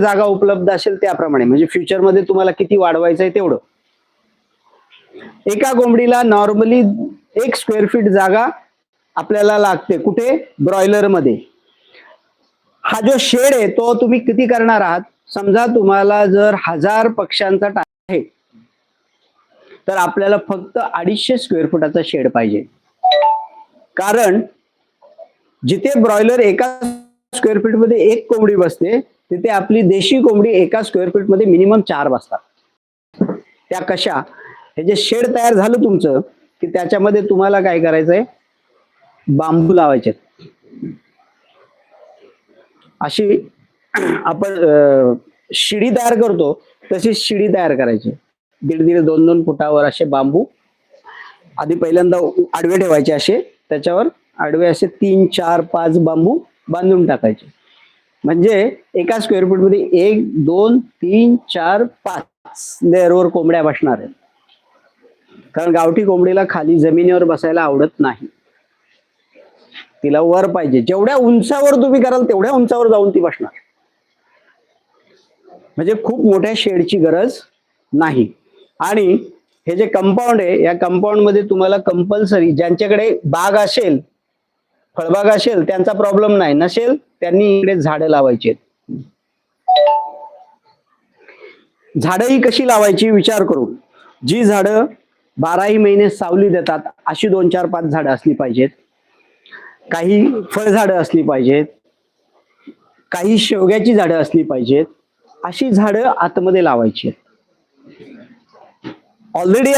जागा उपलब्ध असेल त्याप्रमाणे. म्हणजे फ्युचरमध्ये तुम्हाला किती वाढवायचं आहे तेवढं. एका कोंबडीला नॉर्मली एक स्क्वेअर फीट जागा आपल्याला लागते. कुठे? ब्रॉयलरमध्ये. हा जो शेड आहे तो तुम्ही किती करणार आहात? समजा तुम्हाला जर हजार पक्ष्यांचा टाक आहे तर आपल्याला फक्त अडीचशे स्क्वेअर फुटाचा शेड पाहिजे. कारण जिथे ब्रॉयलर एका स्क्वेअर फीटमध्ये एक कोंबडी बसते तिथे आपली देशी कोंबडी एका स्क्वेअर फीटमध्ये मिनिमम चार बसतात. त्या कशा? हे जे शेड तयार झालं तुमचं की त्याच्यामध्ये तुम्हाला काय करायचंय? बांबू लावायचे अशी आपण शिडी तयार करतो तशी शिडी तयार करायची. दीड दीड दोन दोन फुटावर असे बांबू. आधी पहिल्यांदा आडवे ठेवायचे असे त्याच्यावर आडवे असे तीन चार पाच बांबू बांधून टाकायचे. म्हणजे एका स्क्वेअर फूटमध्ये एक दोन तीन चार पाच लेअरवर कोंबड्या बसणार आहेत. कारण गावठी कोंबडीला खाली जमिनीवर बसायला आवडत नाही. तिला वर पाहिजे. जेवढ्या उंचावर तुम्ही कराल तेवढ्या उंचावर जाऊन ती बसणार. म्हणजे खूप मोठ्या शेडची गरज नाही. आणि हे जे कंपाऊंड आहे या कंपाऊंडमध्ये तुम्हाला कंपल्सरी ज्यांच्याकडे बाग असेल फळबाग असेल त्यांचा प्रॉब्लेम नाही. नसेल त्यांनी इकडे झाडं लावायची झाडं ही कशी लावायची विचार करू. जी झाडं बाराही महिने सावली देतात अशी दोन चार पाच झाडं असली पाहिजेत. काही फळझाडं असली पाहिजेत. काही शेवग्याची झाडं असली पाहिजेत. अशी झाडं आतमध्ये लावायची ऑलरेडी